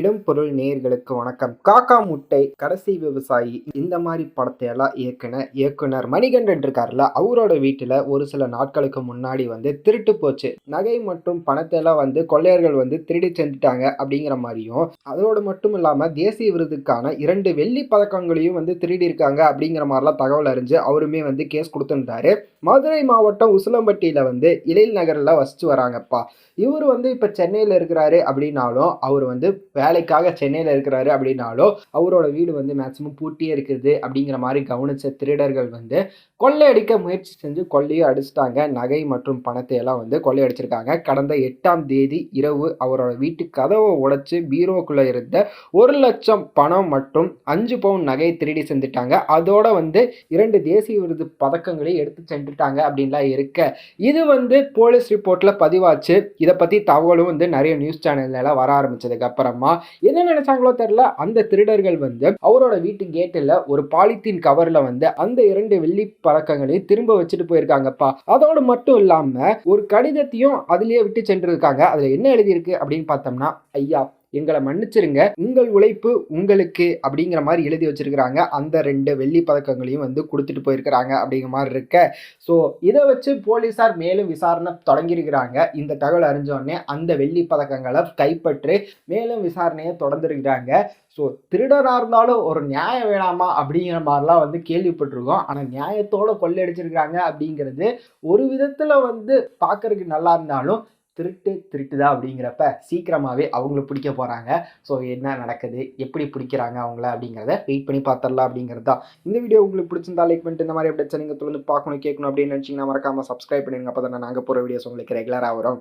இடம் பொருள் நேயர்களுக்கு வணக்கம். காக்கா முட்டை கடைசி விவசாயி இந்த மாதிரி படத்தை எல்லாம் இயக்குன இயக்குனர் மணிகண்டன் இருக்காருல்ல அவரோட வீட்டில் ஒரு சில நாட்களுக்கு முன்னாடி வந்து திருட்டு போச்சு. நகை மற்றும் பணத்தை எல்லாம் வந்து கொள்ளையர்கள் வந்து திருடி செஞ்சுட்டாங்க அப்படிங்கிற மாதிரியும் அதோடு மட்டும் இல்லாமல் தேசிய விருதுக்கான இரண்டு வெள்ளி பதக்கங்களையும் வந்து திருடி இருக்காங்க அப்படிங்கிற மாதிரிலாம் தகவல் அறிஞ்சு அவருமே வந்து கேஸ் கொடுத்துருந்தாரு. மதுரை மாவட்டம் உசிலம்பட்டியில் வந்து இலையில் நகரில் வசிச்சு வராங்கப்பா. இவர் வந்து இப்போ சென்னையில் இருக்கிறாரு அப்படின்னாலும் அவர் வந்து வேலைக்காக சென்னையில் இருக்கிறாரு அப்படின்னாலும் அவரோட வீடு வந்து மேக்ஸிமம் பூட்டியே இருக்குது அப்படிங்கிற மாதிரி கவனிச்ச திருடர்கள் வந்து கொள்ளையடிக்க முயற்சி செஞ்சு கொள்ளையும் அடிச்சிட்டாங்க. நகை மற்றும் பணத்தை எல்லாம் வந்து கொள்ளையடிச்சிருக்காங்க. கடந்த எட்டாம் தேதி இரவு அவரோட வீட்டு கதவை உடைச்சு பீரோக்குள்ளே இருந்த ஒரு லட்சம் பணம் மற்றும் அஞ்சு பவுன் நகை திருடி செஞ்சுட்டாங்க. அதோட வந்து இரண்டு தேசிய விருது பதக்கங்களை எடுத்து சென்றுட்டாங்க அப்படின்லாம் இருக்க. இது வந்து போலீஸ் ரிப்போர்ட்டில் பதிவாச்சு. இதை பற்றி தகவலும் வந்து நிறைய நியூஸ் சேனல்லாம் வர ஆரம்பிச்சதுக்கு அப்புறமா என்ன நினைச்சாங்களோ தெரியல. அந்த திருடர்கள் வந்து அவரோட வீட்டு கேட்டில் ஒரு பாலித்தீன் கவர்ல வந்து அந்த இரண்டு வெள்ளி பழக்கங்களையும் திரும்ப வச்சுட்டு போயிருக்காங்கப்பா. அதோடு மட்டும் இல்லாம ஒரு கடிதத்தையும் அதுலயே விட்டு சென்றிருக்காங்க. அதுல என்ன எழுதியிருக்கு அப்படின்னு பார்த்தோம்னா ஐயா எங்களை மன்னிச்சிருங்க. உங்கள் உழைப்பு உங்களுக்கு அப்படிங்கிற மாதிரி எழுதி வச்சிருக்கிறாங்க. அந்த ரெண்டு வெள்ளி பதக்கங்களையும் வந்து கொடுத்துட்டு போயிருக்கிறாங்க அப்படிங்கிற மாதிரி இருக்க. ஸோ இதை வச்சு போலீஸார் மேலும் விசாரணை தொடங்கியிருக்கிறாங்க. இந்த தகவல் அறிஞ்சோடனே அந்த வெள்ளி பதக்கங்களை கைப்பற்றி மேலும் விசாரணையை தொடர்ந்துருக்கிறாங்க. ஸோ திருடனாக இருந்தாலும் ஒரு நியாயம் வேணாமா அப்படிங்கிற மாதிரிலாம் வந்து கேள்விப்பட்டிருக்கோம். ஆனால் நியாயத்தோட கொள்ளையடிச்சிருக்கிறாங்க அப்படிங்கிறது ஒரு விதத்தில் வந்து பார்க்கறதுக்கு நல்லா இருந்தாலும் திருட்டு திருட்டுதா அப்படிங்கிறப்ப சீக்கிரமாகவே அவங்கள பிடிக்க போகிறாங்க ஸோ என்ன நடக்குது? எப்படி பிடிக்கிறாங்க அவங்கள அப்படிங்கிறத வெயிட் பண்ணி பார்த்துடலாம் அப்படிங்கிறது தான். இந்த வீடியோ உங்களுக்கு பிடிச்சிருந்தா லைக் பண்ணிட்டு இந்த மாதிரி அப்டேட்ஸ் நீங்கள் தொடர்ந்து பார்க்கணும் கேட்கணும் அப்படின்னு நினச்சிங்கன்னா மறக்காமல் சப்ஸ்கிரைப் பண்ணிடுங்க. அப்போ தான் நாங்கள் போகிற வீடியோஸ் உங்களுக்கு ரெகுலராக வரும்.